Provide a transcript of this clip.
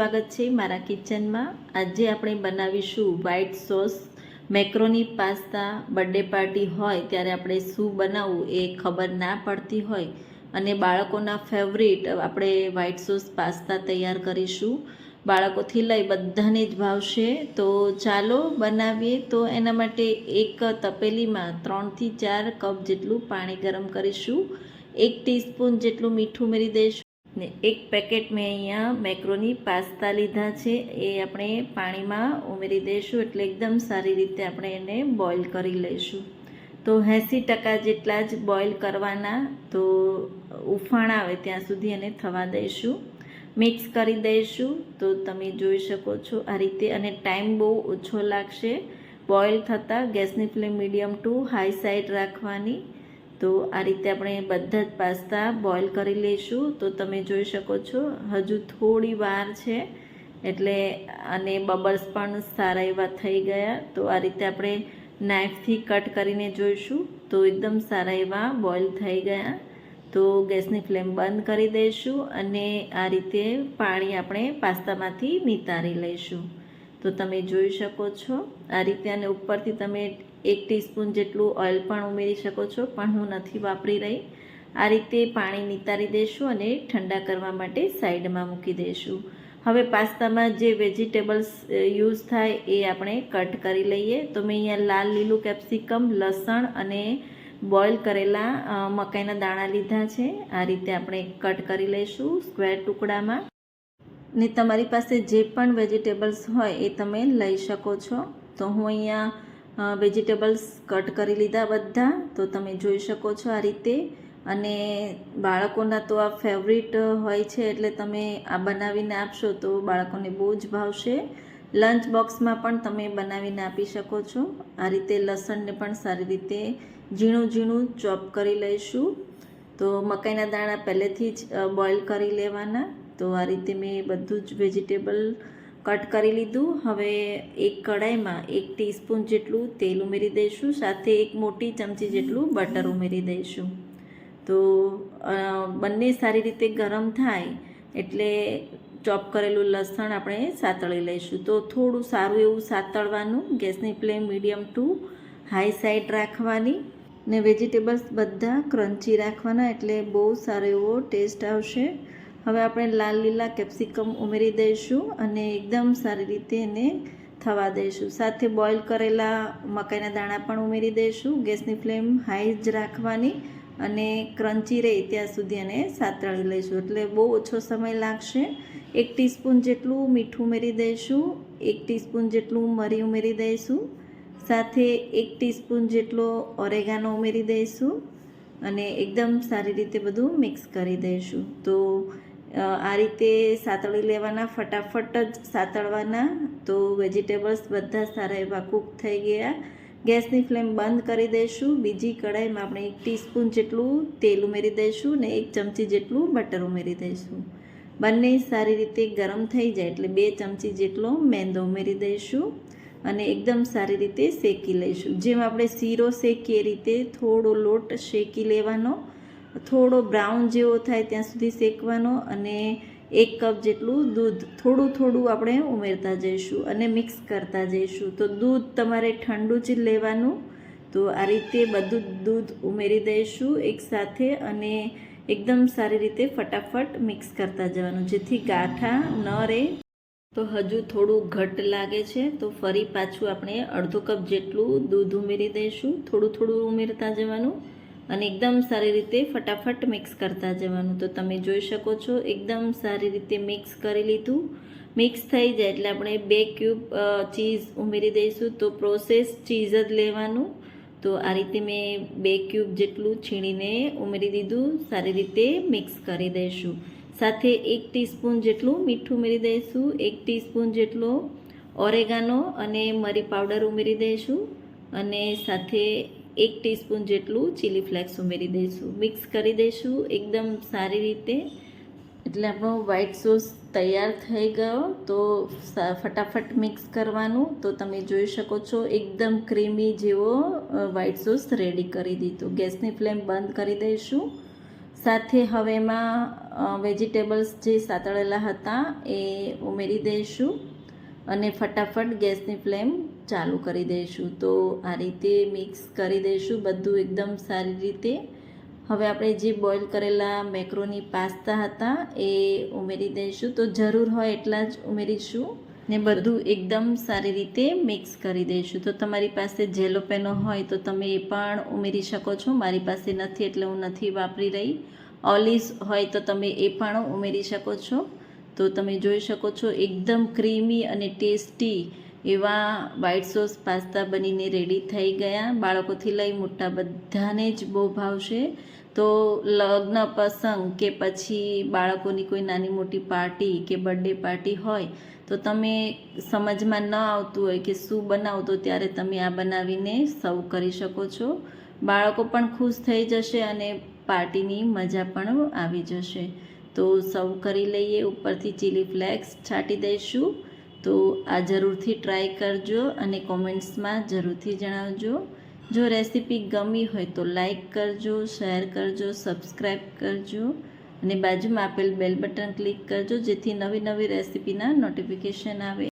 સ્વાગત છે મારા કિચનમાં. આજે આપણે બનાવીશું white sauce macaroni pasta birthday party હોય ત્યારે આપણે શું બનાવવું એ ખબર ના પડતી હોય. અને બાળકોના ફેવરિટ આપણે વ્હાઈટ સોસ પાસ્તા તૈયાર કરીશું. બાળકોથી લઈ બધાને જ ભાવશે. તો ચાલો બનાવીએ. તો એના માટે એક તપેલીમાં ત્રણથી ચાર કપ જેટલું પાણી ગરમ કરીશું. એક ટીસ્પૂન જેટલું મીઠું ઉમેરી દઈશું. ને એક પેકેટ મેં અહીંયા મેક્રોની પાસ્તા લીધા છે. એ આપણે પાણીમાં ઉમેરી દઈશું એટલે એકદમ સારી રીતે આપણે એને બોઇલ કરી લઈશું. તો એંસી ટકા જેટલા જ બોઇલ કરવાના તો ઉફાણ આવે ત્યાં સુધી એને થવા દઈશું. મિક્સ કરી દઈશું તો તમે જોઈ શકો છો આ રીતે અને ટાઈમ બહુ ઓછો લાગશે. બોઇલ થતાં ગેસની flame medium to high side રાખવાની. તો આ રીતે આપણે બધા જ પાસ્તા બોઇલ કરી લઈશું. તો તમે જોઈ શકો છો, હજુ થોડી વાર છે, એટલે અને બબલ્સ પણ સારા એવા થઈ ગયા. તો આ રીતે આપણે નાઇફથી કટ કરીને જોઈશું. તો એકદમ સારા એવા બોઇલ થઈ ગયા. તો ગેસની ફ્લેમ બંધ કરી દઈશું અને આ રીતે પાણી આપણે પાસ્તામાંથી નિતારી લઈશું. તો તમે જોઈ શકો છો, આ રીતે અને ઉપરથી તમે એક ટીસ્પૂન જેટલું ઓઇલ પણ ઉમેરી શકો છો, પણ હું નથી વાપરી રહી. આ રીતે પાણી નિતારી દઈશું અને ઠંડા કરવા માટે સાઈડમાં મૂકી દઈશું હવે પાસ્તામાં જે વેજીટેબલ્સ યુઝ થાય એ આપણે કટ કરી લઈએ. તો મેં અહીંયા લાલ લીલું કેપ્સિકમ, લસણ અને બોઇલ કરેલા મકાઈના દાણા લીધા છે. આ રીતે આપણે કટ કરી લઈશું સ્ક્વેર ટુકડામાં. ને તમારી પાસે જે પણ વેજીટેબલ્સ હોય એ તમે લઈ શકો છો. તો હું અહીંયા વેજીટેબલ્સ કટ કરી લીધા બધા. તો તમે જોઈ શકો છો આ રીતે. અને બાળકોના તો આ ફેવરિટ હોય છે એટલે તમે આ બનાવીને આપશો તો બાળકોને બહુ જ ભાવશે. લંચ બોક્સમાં પણ તમે બનાવીને આપી શકો છો. આ રીતે લસણને પણ સારી રીતે ઝીણું ઝીણું ચોપ કરી લઈશું. તો મકાઈના દાણા પહેલેથી જ બોઇલ કરી લેવાના. તો આ રીતે મેં બધું જ વેજીટેબલ કટ કરી લીધું. હવે એક કડાઈમાં એક ટીસ્પૂન જેટલું તેલ ઉમેરી દઈશું, સાથે એક મોટી ચમચી જેટલું બટર ઉમેરી દઈશું. તો બંને સારી રીતે ગરમ થાય એટલે ચોપ કરેલું લસણ આપણે સાતળી લઈશું. તો થોડું સારું એવું સાતળવાનું, ગેસની flame medium to high side રાખવાની ને વેજીટેબલ્સ બધા ક્રન્ચી રાખવાના એટલે બહુ સારો એવો ટેસ્ટ આવશે. હવે આપણે લાલ લીલા કેપ્સિકમ ઉમેરી દઈશું અને એકદમ સારી રીતે એને થવા દઈશું. સાથે બોઇલ કરેલા મકાઈના દાણા પણ ઉમેરી દઈશું. ગેસની ફ્લેમ હાઈ જ રાખવાની અને ક્રન્ચી રહે ત્યાં સુધી એને સાતળી લઈશું. એટલે બહુ ઓછો સમય લાગશે. એક ટીસ્પૂન જેટલું મીઠું ઉમેરી દઈશું. એક ટીસ્પૂન જેટલું મરી ઉમેરી દઈશું. સાથે એક ટીસ્પૂન જેટલો ઓરેગાનો ઉમેરી દઈશું અને એકદમ સારી રીતે બધું મિક્સ કરી દઈશું. તો આ રીતે સાતળી લેવાના, ફટાફટ જ સાતળવાના. તો વેજીટેબલ્સ બધા સારા એવા કૂક થઈ ગયા. ગેસની ફ્લેમ બંધ કરી દઈશું. બીજી કઢાઈમાં આપણે એક ટીસ્પૂન જેટલું તેલ ઉમેરી દઈશું ને એક ચમચી જેટલું બટર ઉમેરી દઈશું. બંને સારી રીતે ગરમ થઈ જાય એટલે બે ચમચી જેટલો મેંદો ઉમેરી દઈશું અને એકદમ સારી રીતે શેકી લઈશું. જેમ આપણે શીરો શેકીએ રીતે થોડો લોટ શેકી લેવાનો. થોડો બ્રાઉન જેવો થાય ત્યાં સુધી શેકવાનો અને એક કપ જેટલું દૂધ થોડું થોડું આપણે ઉમેરતા જઈશું અને મિક્સ કરતા જઈશું. તો દૂધ તમારે ઠંડુ જ લેવાનું. તો આ રીતે બધું દૂધ ઉમેરી દઈશું એકસાથે અને એકદમ સારી રીતે ફટાફટ મિક્સ કરતા જવાનું. જેથી ગાંઠા ન રહે. તો હજુ થોડું ઘટ લાગે છે. તો ફરી પાછું આપણે અડધો કપ જેટલું દૂધ ઉમેરી દઈશું. થોડું થોડું ઉમેરતા જવાનું. અને એકદમ સારી રીતે ફટાફટ મિક્સ કરતા જવાનું. તો તમે જોઈ શકો છો, એકદમ સારી રીતે મિક્સ કરી લીધું. મિક્સ થઈ જાય એટલે આપણે બે ક્યુબ ચીઝ ઉમેરી દઈશું. તો પ્રોસેસ ચીઝ જ લેવાનું. તો આ રીતે મેં બે ક્યુબ જેટલું છીણીને ઉમેરી દીધું. સારી રીતે મિક્સ કરી દઈશું. સાથે એક ટીસ્પૂન જેટલું મીઠું ઉમેરી દઈશું. એક ટીસ્પૂન જેટલો ઓરેગાનો અને મરી પાવડર ઉમેરી દઈશું. અને સાથે એક ટીસ્પૂન જેટલું ચીલી ફ્લેક્સ ઉમેરી દઈશું. મિક્સ કરી દઈશું. એકદમ સારી રીતે. એટલે આપણો વ્હાઈટ સોસ તૈયાર થઈ ગયો. તો ફટાફટ મિક્સ કરવાનું. તો તમે જોઈ શકો છો, એકદમ ક્રીમી જેવો વ્હાઈટ સોસ રેડી કરી દીધો. ગેસની ફ્લેમ બંધ કરી દઈશું. સાથે હવે એમાં વેજીટેબલ્સ જે સાતળેલા હતા એ ઉમેરી દઈશું. અને ફટાફટ ગેસની ફ્લેમ ચાલુ કરી દઈશું. તો આ રીતે મિક્સ કરી દઈશું બધું એકદમ સારી રીતે. હવે આપણે જે બોઇલ કરેલા મેક્રોની પાસ્તા હતા એ ઉમેરી દઈશું. તો જરૂર હોય એટલા જ ઉમેરીશું ને બધું એકદમ સારી રીતે મિક્સ કરી દઈશું. તો તમારી પાસે જેલો પેનો હોય તો તમે એ પણ ઉમેરી શકો છો. મારી પાસે નથી એટલે હું નથી વાપરી રહી. ઓલિસ હોય તો તમે એ પણ ઉમેરી શકો છો. તો તમે જોઈ શકો છો, એકદમ ક્રીમી અને ટેસ્ટી એવા વ્હાઈટ સોસ પાસ્તા બનીને રેડી થઈ ગયા. બાળકોથી લઈ મોટા બધાને જ બહુ ભાવશે. તો લગ્ન પ્રસંગ કે પછી બાળકોની કોઈ નાની મોટી પાર્ટી કે બર્થડે પાર્ટી હોય, તો તમે સમજમાં ન આવતું હોય કે શું બનાવો તો ત્યારે તમે આ બનાવીને સર્વ કરી શકો છો. બાળકો પણ ખુશ થઈ જશે અને પાર્ટીની મજા પણ આવી જશે. તો સર્વ કરી લઈએ, ઉપરથી ચીલી ફ્લેક્સ છાંટી દઈશું. તો આ જરૂરથી ટ્રાય કરજો અને કોમેન્ટ્સમાં જરૂરથી જણાવજો. જો રેસીપી ગમી હોય તો લાઈક કરજો શેર કરજો સબસ્ક્રાઈબ કરજો અને બાજુમાં આપેલ બેલ બટન ક્લિક કરજો, જેથી નવી નવી રેસીપીના નોટિફિકેશન આવે.